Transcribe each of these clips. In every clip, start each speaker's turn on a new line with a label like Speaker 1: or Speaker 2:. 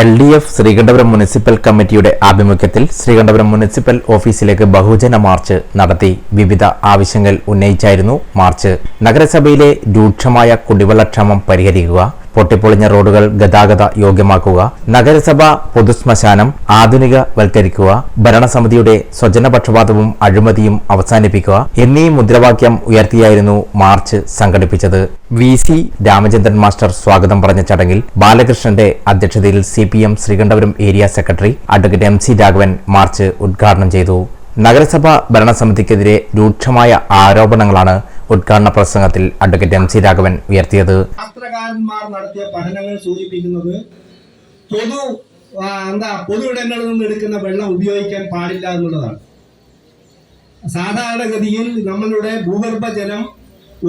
Speaker 1: L D F Sreekandapuram municipal കമ്മിറ്റിയുടെ ആഭിമുഖ്യത്തിൽ Sreekandapuram municipal ഓഫീസിലേക്ക് ബഹുജന മാർച്ച് നടത്തി. വിവിധ ആവശ്യങ്ങൾ ഉന്നയിച്ചായിരുന്നു മാർച്ച്. നഗരസഭയിലെ രൂക്ഷമായ കുടിവെള്ളക്ഷാമം പരിഹരിക്കുക പൊട്ടിപ്പൊളിഞ്ഞ റോഡുകൾ ഗതാഗത യോഗ്യമാക്കുക നഗരസഭ പൊതുശ്മശാനം ആധുനികവൽക്കരിക്കുക ഭരണസമിതിയുടെ സ്വജനപക്ഷപാതവും അഴിമതിയും അവസാനിപ്പിക്കുക എന്നീ മുദ്രാവാക്യം ഉയർത്തിയായിരുന്നു മാർച്ച് സംഘടിപ്പിച്ചത്. വി. സി. രാമചന്ദ്രൻ മാസ്റ്റർ സ്വാഗതം പറഞ്ഞ ചടങ്ങിൽ ബാലകൃഷ്ണന്റെ അധ്യക്ഷതയിൽ C P M Sreekandapuram area secretary advocate M C Raghavan march ഉദ്ഘാടനം ചെയ്തു. നഗരസഭ ഭരണസമിതിക്കെതിരെ രൂക്ഷമായ ആരോപണങ്ങളാണ് ഉദ്ഘാടന പ്രസംഗത്തിൽ അഡ്വക്കേറ്റ് എം സി രാഘവൻ ഉയർത്തിയത്.
Speaker 2: ശാസ്ത്രകാരന്മാർ നടത്തിയ പഠനങ്ങൾ സൂചിപ്പിക്കുന്നത് പൊതു എന്താ പൊതുവിടങ്ങളിൽ നിന്ന് എടുക്കുന്ന വെള്ളം ഉപയോഗിക്കാൻ പാടില്ല എന്നുള്ളതാണ്. സാധാരണഗതിയിൽ നമ്മളുടെ ഭൂഗർഭ ജലം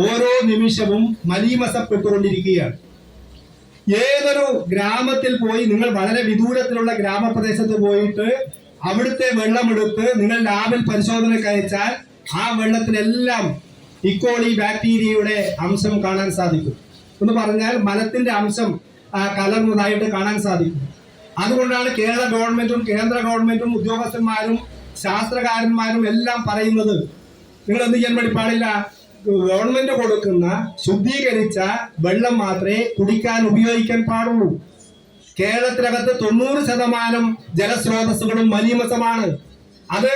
Speaker 2: ഓരോ നിമിഷവും മലീമസപ്പെട്ടുകൊണ്ടിരിക്കുകയാണ്. ഏതൊരു ഗ്രാമത്തിൽ പോയി നിങ്ങൾ വളരെ വിദൂരത്തിലുള്ള ഗ്രാമപ്രദേശത്ത് പോയിട്ട് അവിടുത്തെ വെള്ളമെടുത്ത് നിങ്ങൾ ലാബിൽ പരിശോധനയ്ക്ക് ആ വെള്ളത്തിലെല്ലാം ഇക്കോളി ബാക്ടീരിയയുടെ അംശം കാണാൻ സാധിക്കും. എന്ന് പറഞ്ഞാൽ മലത്തിന്റെ അംശം കലർന്നതായിട്ട് കാണാൻ സാധിക്കും. അതുകൊണ്ടാണ് കേരള ഗവൺമെന്റും കേന്ദ്ര ഗവൺമെന്റും ഉദ്യോഗസ്ഥന്മാരും ശാസ്ത്രകാരന്മാരും എല്ലാം പറയുന്നത്. നിങ്ങൾ എന്ത് ചെയ്യാൻ വേണ്ടി പാടില്ല? ഗവൺമെന്റ് കൊടുക്കുന്ന ശുദ്ധീകരിച്ച വെള്ളം മാത്രമേ കുടിക്കാൻ ഉപയോഗിക്കാൻ പാടുള്ളൂ. കേരളത്തിനകത്ത് തൊണ്ണൂറ് ശതമാനം ജലസ്രോതസ്സുകളും മലീമസമാണ് അത്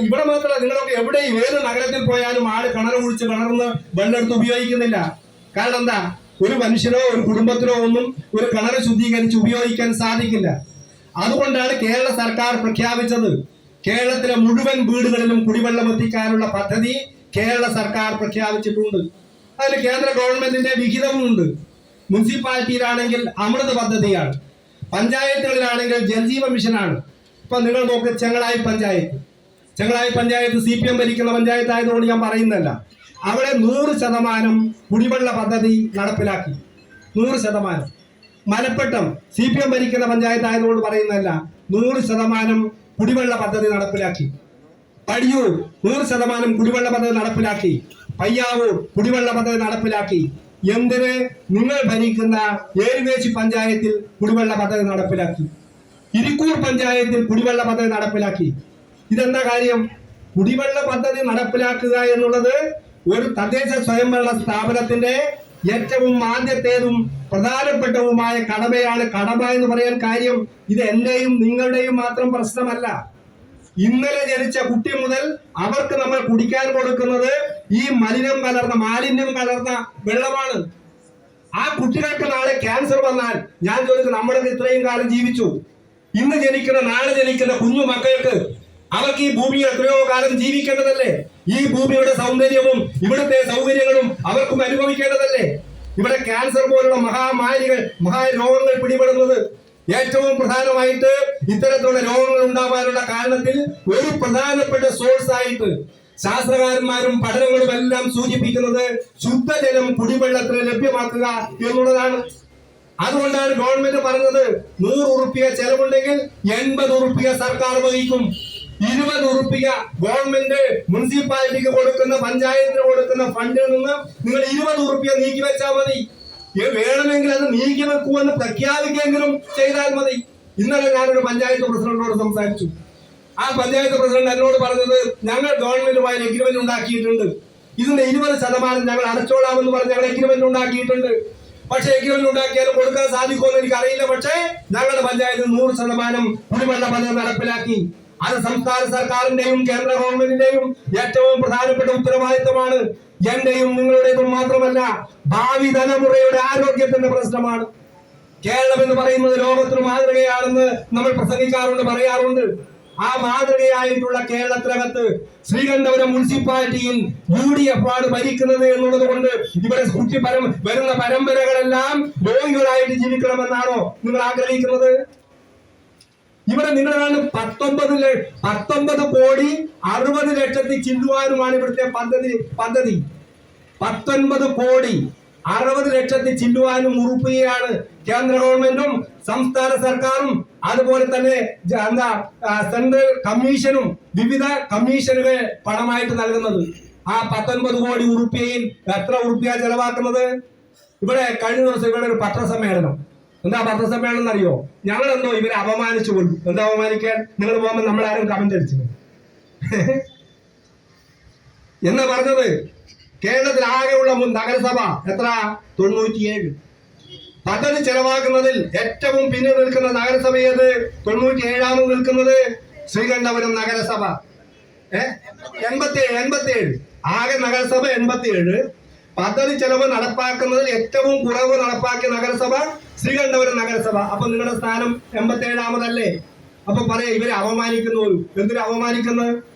Speaker 2: ഇവിടെ മാത്രമല്ല നിങ്ങളൊക്കെ എവിടെ ഏത് നഗരത്തിൽ പോയാലും ആൾ കിണർ കുഴിച്ച് കിണർന്ന് വെള്ളെടുത്ത് ഉപയോഗിക്കുന്നില്ല. കാരണം എന്താ? ഒരു മനുഷ്യനോ ഒരു കുടുംബത്തിനോ ഒന്നും ഒരു കിണർ ശുദ്ധീകരിച്ച് ഉപയോഗിക്കാൻ സാധിക്കില്ല. അതുകൊണ്ടാണ് കേരള സർക്കാർ പ്രഖ്യാപിച്ചത് കേരളത്തിലെ മുഴുവൻ വീടുകളിലും കുടിവെള്ളം എത്തിക്കാനുള്ള പദ്ധതി കേരള സർക്കാർ പ്രഖ്യാപിച്ചിട്ടുണ്ട്. അതിന് കേന്ദ്ര ഗവൺമെന്റിന്റെ വിഹിതവും ഉണ്ട് മുനിസിപ്പാലിറ്റിയിലാണെങ്കിൽ അമൃത് പദ്ധതിയാണ്. പഞ്ചായത്തുകളിലാണെങ്കിൽ ജൽജീവ മിഷനാണ്. ഇപ്പൊ നിങ്ങൾ നോക്ക് Chengalayi panchayat. Chengalayi panchayat C P M ഭരിക്കുന്ന പഞ്ചായത്ത് ആയതുകൊണ്ട് ഞാൻ പറയുന്നല്ല അവിടെ നൂറ് ശതമാനം കുടിവെള്ള പദ്ധതി നടപ്പിലാക്കി. നൂറ് ശതമാനം. മലപ്പെട്ടം സി പി എം ഭരിക്കുന്ന പഞ്ചായത്ത് ആയതുകൊണ്ട് പറയുന്നതല്ല നൂറ് ശതമാനം കുടിവെള്ള പദ്ധതി നടപ്പിലാക്കി. പടിയൂർ നൂറ് ശതമാനം കുടിവെള്ള പദ്ധതി നടപ്പിലാക്കി. പയ്യാവൂർ കുടിവെള്ള പദ്ധതി നടപ്പിലാക്കി. എന്തിന്? നിങ്ങൾ ഭരിക്കുന്ന ഏരുവേശി പഞ്ചായത്തിൽ കുടിവെള്ള പദ്ധതി നടപ്പിലാക്കി. ഇരിക്കൂർ പഞ്ചായത്തിൽ കുടിവെള്ള പദ്ധതി നടപ്പിലാക്കി. ഇതെന്താ കാര്യം? കുടിവെള്ള പദ്ധതി നടപ്പിലാക്കുക എന്നുള്ളത് ഒരു തദ്ദേശ സ്വയംഭരണ സ്ഥാപനത്തിന്റെ ഏറ്റവും ആദ്യത്തേതും പ്രധാനപ്പെട്ടതുമായ കടമയാണ്. കടമ എന്ന് പറയാൻ കാര്യം ഇത് എന്റെയും നിങ്ങളുടെയും മാത്രം പ്രശ്നമല്ല. ഇന്നലെ ജനിച്ച കുട്ടി മുതൽ അവർക്ക് നമ്മൾ കുടിക്കാൻ കൊടുക്കുന്നത് ഈ മലിനം കലർന്ന മാലിന്യം കലർന്ന വെള്ളമാണ്. ആ കുട്ടികൾക്ക് നാളെ ക്യാൻസർ വന്നാൽ ഞാൻ ചോദിക്കും നമ്മളൊക്കെ ഇത്രയും കാലം ജീവിച്ചു ഇന്ന് ജനിക്കുന്ന നാളെ ജനിക്കുന്ന കുഞ്ഞു മക്കൾക്ക് അവർക്ക് ഈ ഭൂമി എത്രയോ കാലം ജീവിക്കേണ്ടതല്ലേ? ഈ ഭൂമിയുടെ സൗന്ദര്യവും ഇവിടുത്തെ സൗകര്യങ്ങളും അവർക്കും അനുഭവിക്കേണ്ടതല്ലേ? ഇവിടെ ക്യാൻസർ പോലുള്ള മഹാമാരികൾ മഹാരോഗങ്ങൾ പിടിപെടുന്നത് ഏറ്റവും പ്രധാനമായിട്ട് ഇത്തരത്തിലുള്ള രോഗങ്ങൾ ഉണ്ടാവാനുള്ള കാരണത്തിൽ ഒരു പ്രധാനപ്പെട്ട സോഴ്സ് ആയിട്ട് ശാസ്ത്രകാരന്മാരും പഠനങ്ങളും എല്ലാം സൂചിപ്പിക്കുന്നത് ശുദ്ധജലം കുടിവെള്ളത്തിന് ലഭ്യമാക്കുക എന്നുള്ളതാണ്. അതുകൊണ്ടാണ് ഗവൺമെന്റ് പറഞ്ഞത് നൂറ് ഉറുപ്പിക ചെലവുണ്ടെങ്കിൽ എൺപത് ഉറുപ്പിക സർക്കാർ വഹിക്കും. ഇരുപത് ഉറുപ്പിക ഗവൺമെന്റ് മുനിസിപ്പാലിറ്റിക്ക് കൊടുക്കുന്ന പഞ്ചായത്തിന് കൊടുക്കുന്ന ഫണ്ടിൽ നിന്ന് നിങ്ങൾ ഇരുപത് ഉറുപ്പിക നീക്കി വെച്ചാൽ മതി. വേണമെങ്കിൽ അത് നീക്കി വെക്കുമെന്ന് പ്രഖ്യാപിക്കെങ്കിലും ചെയ്താൽ മതി. ഇന്നലെ ഞാനൊരു പഞ്ചായത്ത് പ്രസിഡന്റിനോട് സംസാരിച്ചു. ആ പഞ്ചായത്ത് പ്രസിഡന്റ് എന്നോട് പറഞ്ഞത് ഞങ്ങൾ ഗവൺമെന്റുമായി എഗ്രിമെന്റ് ഉണ്ടാക്കിയിട്ടുണ്ട്. ഇതിന്റെ ഇരുപത് ശതമാനം ഞങ്ങൾ അടച്ചോളാമെന്ന് പറഞ്ഞ് ഞങ്ങൾ എഗ്രിമെന്റ് ഉണ്ടാക്കിയിട്ടുണ്ട്. പക്ഷേ എഗ്രിമെന്റ് ഉണ്ടാക്കിയാലും കൊടുക്കാൻ സാധിക്കുമെന്ന് എനിക്ക് അറിയില്ല പക്ഷേ ഞങ്ങളുടെ പഞ്ചായത്ത് നൂറ് ശതമാനം കുടിവെള്ള പദ്ധതി നടപ്പിലാക്കി. അത് സംസ്ഥാന സർക്കാരിന്റെയും കേന്ദ്ര ഗവൺമെന്റിന്റെയും ഏറ്റവും പ്രധാനപ്പെട്ട ഉത്തരവാദിത്തമാണ്. എന്റെയും നിങ്ങളുടേതും മാത്രമല്ല ഭാവി തലമുറയുടെ ആരോഗ്യത്തിന്റെ പ്രശ്നമാണ്. കേരളം എന്ന് പറയുന്നത് ലോകത്തിന് മാതൃകയാണെന്ന് നമ്മൾ പ്രസംഗിക്കാറുണ്ട് പറയാറുണ്ട്. ആ മാതൃകയായിട്ടുള്ള കേരളത്തിനകത്ത് ശ്രീകണ്ഠപുരം മുനിസിപ്പാലിറ്റിയിൽ യു ഡി എഫ് ആണ് ഭരിക്കുന്നത് എന്നുള്ളത് കൊണ്ട് ഇവിടെ പരം വരുന്ന പരമ്പരകളെല്ലാം രോഗികളായിട്ട് ജീവിക്കണമെന്നാണോ നിങ്ങൾ ആഗ്രഹിക്കുന്നത്? ഇവിടെ നിങ്ങളാണ് പത്തൊമ്പത് പത്തൊമ്പത് കോടി അറുപത് ലക്ഷത്തി ചില്ലുവാനുമാണ് ഇവിടുത്തെ പദ്ധതി പദ്ധതി. പത്തൊൻപത് കോടി അറുപത് ലക്ഷത്തി ചില്ലുവാനും ഉറുപ്പികയാണ് കേന്ദ്ര ഗവൺമെന്റും സംസ്ഥാന സർക്കാരും. അതുപോലെ തന്നെ എന്താ സെൻട്രൽ കമ്മീഷനും വിവിധ കമ്മീഷനുകൾ പണമായിട്ട് നൽകുന്നത്. ആ പത്തൊൻപത് കോടി ഉറുപ്പിയയിൽ എത്ര ഉറുപ്പിയ ചെലവാക്കുന്നത്? ഇവിടെ കഴിഞ്ഞ ദിവസം ഇവിടെ ഒരു പത്രസമ്മേളനം. എന്താ പത്രസമ്മേളനം എന്നറിയോ? ഞങ്ങളെന്തോ ഇവരെ അപമാനിച്ചു കൊണ്ടു എന്താ അപമാനിക്കാൻ? നിങ്ങൾ പോകുമ്പോൾ നമ്മളാരും കമന്റ് അടിച്ചു എന്ന് പറഞ്ഞത്? കേരളത്തിൽ ആകെയുള്ള മുൻ നഗരസഭ എത്ര? തൊണ്ണൂറ്റിയേഴ്. പദ്ധതി ചെലവാക്കുന്നതിൽ ഏറ്റവും പിന്നിൽ നിൽക്കുന്ന നഗരസഭ ഏത്? തൊണ്ണൂറ്റി ഏഴാമത് നിൽക്കുന്നത്. ശ്രീകണ്ഠപുരം നഗരസഭ. ഏ? എൺപത്തിയേഴ് എൺപത്തിയേഴ്. ആകെ നഗരസഭ എൺപത്തിയേഴ്. പദ്ധതി ചെലവ് നടപ്പാക്കുന്നതിൽ ഏറ്റവും കുറവ് നടപ്പാക്കിയ നഗരസഭ ശ്രീകണ്ഠപുരം നഗരസഭ. അപ്പൊ നിങ്ങളുടെ സ്ഥാനം എൺപത്തി ഏഴാമതല്ലേ അപ്പൊ പറയാ ഇവരെ അവമാനിക്കുന്നു എന്തിനു അപമാനിക്കുന്നത്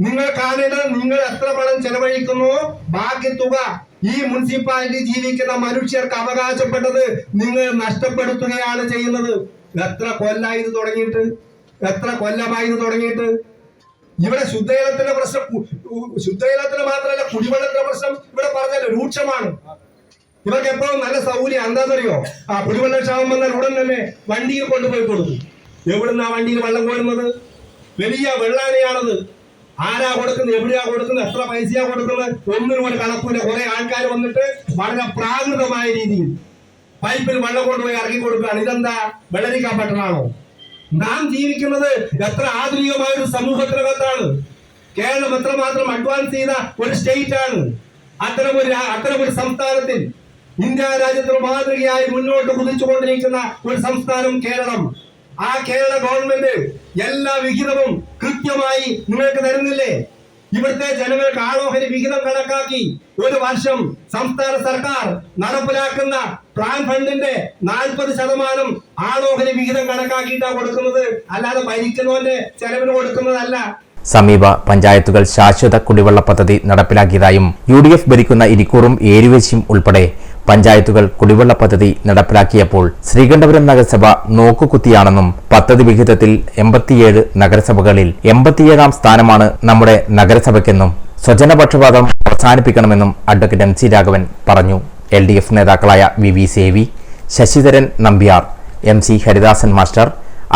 Speaker 2: നിങ്ങൾ കാണേണ്ടത് നിങ്ങൾ എത്ര പണം ചെലവഴിക്കുന്നു? ബാക്കി തുക ഈ മുനിസിപ്പാലിറ്റി ജീവിക്കുന്ന മനുഷ്യർക്ക് അവകാശപ്പെട്ടത് നിങ്ങൾ നഷ്ടപ്പെടുത്തുകയാണ് ചെയ്യുന്നത്. എത്ര കൊല്ലായി തുടങ്ങിയിട്ട്? എത്ര കൊല്ലമായി തുടങ്ങിയിട്ട്? ഇവിടെ ശുദ്ധജലത്തിന്റെ പ്രശ്നം ശുദ്ധജലത്തിന് മാത്രമല്ല കുടിവെള്ളത്തിന്റെ പ്രശ്നം ഇവിടെ പറഞ്ഞല്ലോ രൂക്ഷമാണ്. ഇവർക്ക് എപ്പോഴും നല്ല സൗകര്യം? എന്താണെന്നറിയോ? ആ കുടിവെള്ള ക്ഷാമം വന്നാൽ ഉടൻ തന്നെ വണ്ടിയിൽ കൊണ്ടുപോയി കൊടുക്കും. എവിടുന്നാ വണ്ടിയിൽ വെള്ളം കോരുന്നത്? വലിയ വെള്ളാനയാണത്. ആരാ കൊടുക്കുന്നത്? എവിടെയാ കൊടുക്കുന്നത്? എത്ര പൈസയാ കൊടുക്കുന്നത്? ഒന്നിനും ഒരു കണക്കൂല. കുറെ ആൾക്കാർ വന്നിട്ട് വളരെ പ്രാകൃതമായ രീതിയിൽ പൈപ്പിൽ വെള്ളം കൊണ്ടുപോയി ഇറക്കി കൊടുക്കുകയാണ്. ഇതെന്താ? വെള്ളരിക്കാൻ പറ്റണാണോ നാം ജീവിക്കുന്നത് എത്ര ആധുനികമായ ഒരു സമൂഹത്തിനകത്താണ്. കേരളം എത്രമാത്രം അഡ്വാൻസ് ചെയ്ത ഒരു സ്റ്റേറ്റ് ആണ് അത്തരം ഒരു രാ- അത്തരം ഒരു സംസ്ഥാനത്തിൽ ഇന്ത്യ രാജ്യത്തിന് മാതൃകയായി മുന്നോട്ട് കുതിച്ചുകൊണ്ടിരിക്കുന്ന ഒരു സംസ്ഥാനം കേരളം. ആ കേരള ഗവൺമെന്റ് എല്ലാ വിഹിതവും കൃത്യമായി നിങ്ങൾക്ക് തരുന്നില്ലേ? ഇവിടുത്തെ ജനങ്ങൾക്ക് ആളോഹരി വിഹിതം കണക്കാക്കി ഒരു വർഷം സംസ്ഥാന സർക്കാർ നടപ്പിലാക്കുന്ന പ്ലാൻ ഫണ്ടിന്റെ നാൽപ്പത് ശതമാനം ആളോഹരി വിഹിതം കണക്കാക്കിയിട്ടാണ് കൊടുക്കുന്നത്. അല്ലാതെ ഭരിക്കുന്നവന്റെ ചെലവിന് കൊടുക്കുന്നതല്ല.
Speaker 1: സമീപ പഞ്ചായത്തുകൾ ശാശ്വത കുടിവെള്ള പദ്ധതി നടപ്പിലാക്കിയതായും യു ഡി എഫ് ഭരിക്കുന്ന ഇരിക്കൂറും ഏരുവേശിയും ഉൾപ്പെടെ പഞ്ചായത്തുകൾ കുടിവെള്ള പദ്ധതി നടപ്പിലാക്കിയപ്പോൾ ശ്രീകണ്ഠപുരം നഗരസഭ നോക്കുകുത്തിയാണെന്നും പദ്ധതി വിഹിതത്തിൽ എൺപത്തിയേഴ് നഗരസഭകളിൽ എൺപത്തിയേഴാം സ്ഥാനമാണ് നമ്മുടെ നഗരസഭയ്ക്കെന്നും സ്വജനപക്ഷപാതം അവസാനിപ്പിക്കണമെന്നും അഡ്വക്കേറ്റ് എം സി രാഘവൻ പറഞ്ഞു. എൽ ഡി എഫ് നേതാക്കളായ V V Sevi Sasidharan Nambiar M C Haridasan master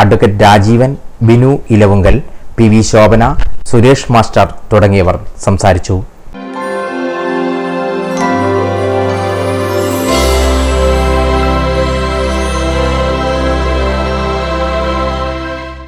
Speaker 1: advocate Rajeevan Binu Elavunkal P V Sobhana Suresh master തുടങ്ങിയവർ സംസാരിച്ചു.